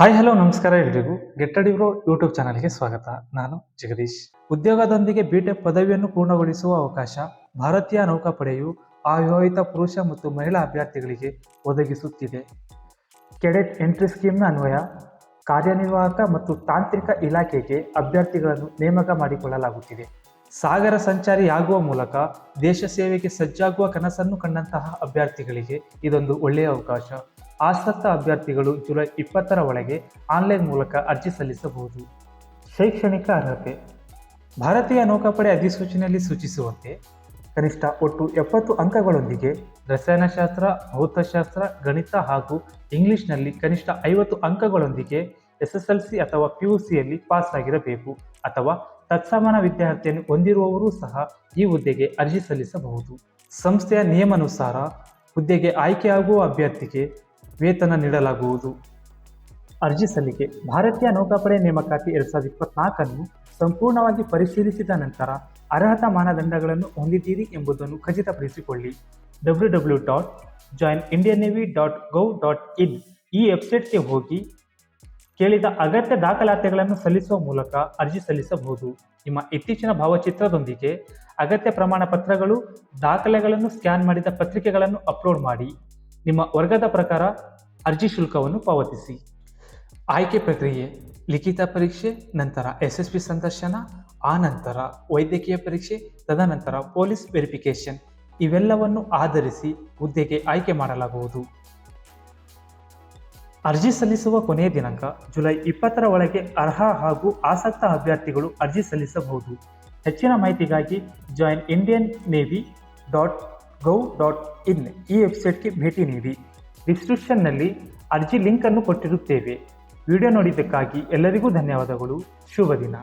Hi hello ನಮಸ್ಕಾರ ಎಲ್ರಿಗೂ. ಗೆಟ್ಟಡಿ bro YouTube ಚಾನಲ್ಗೆ ಸ್ವಾಗತ. ನಾನು ಜಗದೀಶ್. ಉದ್ಯೋಗದೊಂದಿಗೆ ಬಿಟೆಕ್ ಪದವಿಯನ್ನು ಪೂರ್ಣಗೊಳಿಸುವ ಅವಕಾಶ ಭಾರತೀಯ ನೌಕಾಪಡೆಯು ಅವಿವಾಹಿತ ಪುರುಷ ಮತ್ತು ಮಹಿಳಾ ಅಭ್ಯರ್ಥಿಗಳಿಗೆ ಒದಗಿಸುತ್ತಿದೆ. ಕೆಡೆಟ್ ಎಂಟ್ರಿ ಸ್ಕೀಮ್ನ ಅನ್ವಯ, ಕಾರ್ಯನಿರ್ವಾಹಕ ಮತ್ತು ತಾಂತ್ರಿಕ ಇಲಾಖೆಗೆ ಅಭ್ಯರ್ಥಿಗಳನ್ನು ನೇಮಕ ಮಾಡಿಕೊಳ್ಳಲಾಗುತ್ತಿದೆ. ಸಾಗರ ಸಂಚಾರಿಯಾಗುವ ಮೂಲಕ ದೇಶ ಸೇವೆಗೆ ಸಜ್ಜಾಗುವ ಕನಸನ್ನು ಕಂಡಂತಹ ಅಭ್ಯರ್ಥಿಗಳಿಗೆ ಇದೊಂದು ಒಳ್ಳೆಯ ಅವಕಾಶ. ಆಸಕ್ತ ಅಭ್ಯರ್ಥಿಗಳು ಜುಲೈ ಇಪ್ಪತ್ತರ ಒಳಗೆ ಆನ್ಲೈನ್ ಮೂಲಕ ಅರ್ಜಿ ಸಲ್ಲಿಸಬಹುದು. ಶೈಕ್ಷಣಿಕ ಅರ್ಹತೆ. ಭಾರತೀಯ ನೌಕಾಪಡೆ ಅಧಿಸೂಚನೆಯಲ್ಲಿ ಸೂಚಿಸುವಂತೆ, ಕನಿಷ್ಠ ಒಟ್ಟು ಎಪ್ಪತ್ತು ಅಂಕಗಳೊಂದಿಗೆ ರಸಾಯನಶಾಸ್ತ್ರ, ಭೌತಶಾಸ್ತ್ರ, ಗಣಿತ ಹಾಗೂ ಇಂಗ್ಲಿಷ್ನಲ್ಲಿ ಕನಿಷ್ಠ ಐವತ್ತು ಅಂಕಗಳೊಂದಿಗೆ ಎಸ್ ಎಸ್ ಎಲ್ ಸಿ ಅಥವಾ ಪಿಯುಸಿಯಲ್ಲಿ ಪಾಸ್ ಆಗಿರಬೇಕು ಅಥವಾ ತತ್ಸಮಾನ ವಿದ್ಯಾರ್ಥಿಯನ್ನು ಹೊಂದಿರುವವರೂ ಸಹ ಈ ಹುದ್ದೆಗೆ ಅರ್ಜಿ ಸಲ್ಲಿಸಬಹುದು. ಸಂಸ್ಥೆಯ ನಿಯಮಾನುಸಾರ ಹುದ್ದೆಗೆ ಆಯ್ಕೆಯಾಗುವ ಅಭ್ಯರ್ಥಿಗೆ ವೇತನ ನೀಡಲಾಗುವುದು. ಅರ್ಜಿ ಸಲ್ಲಿಕೆ. ಭಾರತೀಯ ನೌಕಾಪಡೆ ನೇಮಕಾತಿ ಎರಡ್ ಸಾವಿರದ ಇಪ್ಪತ್ನಾಲ್ಕನ್ನು ಸಂಪೂರ್ಣವಾಗಿ ಪರಿಶೀಲಿಸಿದ ನಂತರ ಅರ್ಹತಾ ಮಾನದಂಡಗಳನ್ನು ಹೊಂದಿದ್ದೀರಿ ಎಂಬುದನ್ನು ಖಚಿತಪಡಿಸಿಕೊಳ್ಳಿ. W W dot join Indian Navy dot gov dot in ಈ ವೆಬ್ಸೈಟ್ಗೆ ಹೋಗಿ ಕೇಳಿದ ಅಗತ್ಯ ದಾಖಲಾತಿಗಳನ್ನು ಸಲ್ಲಿಸುವ ಮೂಲಕ ಅರ್ಜಿ ಸಲ್ಲಿಸಬಹುದು. ನಿಮ್ಮ ಇತ್ತೀಚಿನ ಭಾವಚಿತ್ರದೊಂದಿಗೆ ಅಗತ್ಯ ಪ್ರಮಾಣ ಪತ್ರಗಳು ದಾಖಲೆಗಳನ್ನು ಸ್ಕ್ಯಾನ್ ಮಾಡಿದ ಪತ್ರಿಕೆಗಳನ್ನು ಅಪ್ಲೋಡ್ ಮಾಡಿ. ನಿಮ್ಮ ವರ್ಗದ ಪ್ರಕಾರ ಅರ್ಜಿ ಶುಲ್ಕವನ್ನು ಪಾವತಿಸಿ. ಆಯ್ಕೆ ಪ್ರಕ್ರಿಯೆ, ಲಿಖಿತ ಪರೀಕ್ಷೆ, ನಂತರ ಎಸ್ ಎಸ್ ಪಿ ಸಂದರ್ಶನ, ಆ ನಂತರ ವೈದ್ಯಕೀಯ ಪರೀಕ್ಷೆ, ತದನಂತರ ಪೊಲೀಸ್ ವೆರಿಫಿಕೇಶನ್ ಇವೆಲ್ಲವನ್ನು ಆಧರಿಸಿ ಹುದ್ದೆಗೆ ಆಯ್ಕೆ ಮಾಡಲಾಗುವುದು. ಅರ್ಜಿ ಸಲ್ಲಿಸುವ ಕೊನೆಯ ದಿನಾಂಕ ಜುಲೈ ಇಪ್ಪತ್ತರ ಒಳಗೆ ಅರ್ಹ ಹಾಗೂ ಆಸಕ್ತ ಅಭ್ಯರ್ಥಿಗಳು ಅರ್ಜಿ ಸಲ್ಲಿಸಬಹುದು. ಹೆಚ್ಚಿನ ಮಾಹಿತಿಗಾಗಿ join Indian Navy dot gov dot in ಈ ವೆಬ್ಸೈಟ್ಗೆ ಭೇಟಿ ನೀಡಿ. ಡಿಸ್ಕ್ರಿಪ್ಷನ್ನಲ್ಲಿ ಅರ್ಜಿ ಲಿಂಕನ್ನು ಕೊಟ್ಟಿರುತ್ತೇವೆ. ವಿಡಿಯೋ ನೋಡಿದ್ದಕ್ಕಾಗಿ ಎಲ್ಲರಿಗೂ ಧನ್ಯವಾದಗಳು. ಶುಭ ದಿನ.